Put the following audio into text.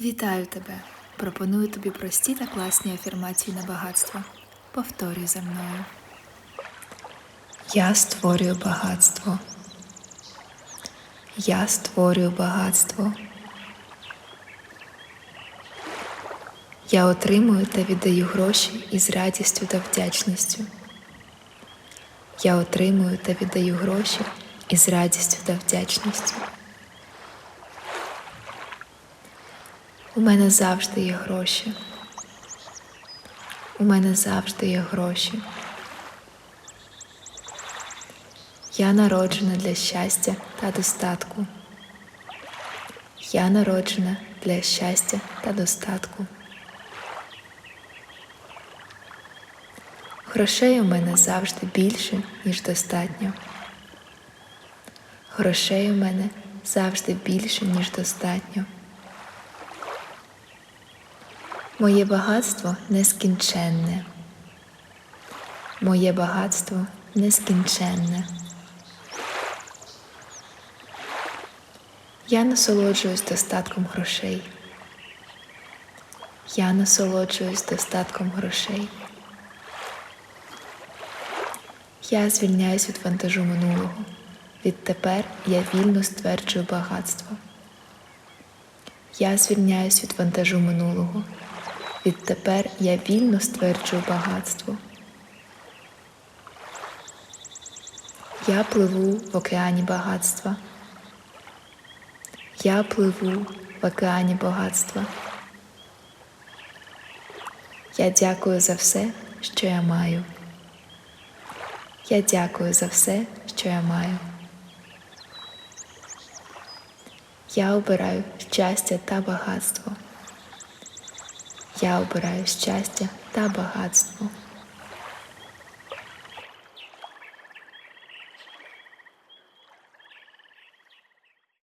Вітаю тебе! Пропоную тобі прості та класні афірмації на багатство. Повторюй за мною. Я створюю багатство. Я створюю багатство. Я отримую та віддаю гроші із радістю та вдячністю. Я отримую та віддаю гроші із радістю та вдячністю. У мене завжди є гроші. У мене завжди є гроші. Я народжена для щастя та достатку. Я народжена для щастя та достатку. Грошей у мене завжди більше, ніж достатньо. Грошей у мене завжди більше, ніж достатньо. Моє багатство нескінченне. Моє багатство нескінченне. Я насолоджуюсь достатком грошей. Я насолоджуюсь достатком грошей. Я звільняюсь від вантажу минулого. Відтепер я вільно стверджую багатство. Я звільняюсь від вантажу минулого. Відтепер я вільно стверджую багатство. Я пливу в океані багатства. Я пливу в океані багатства. Я дякую за все, що я маю. Я дякую за все, що я маю. Я обираю щастя та багатство. Я обираю щастя та багатство.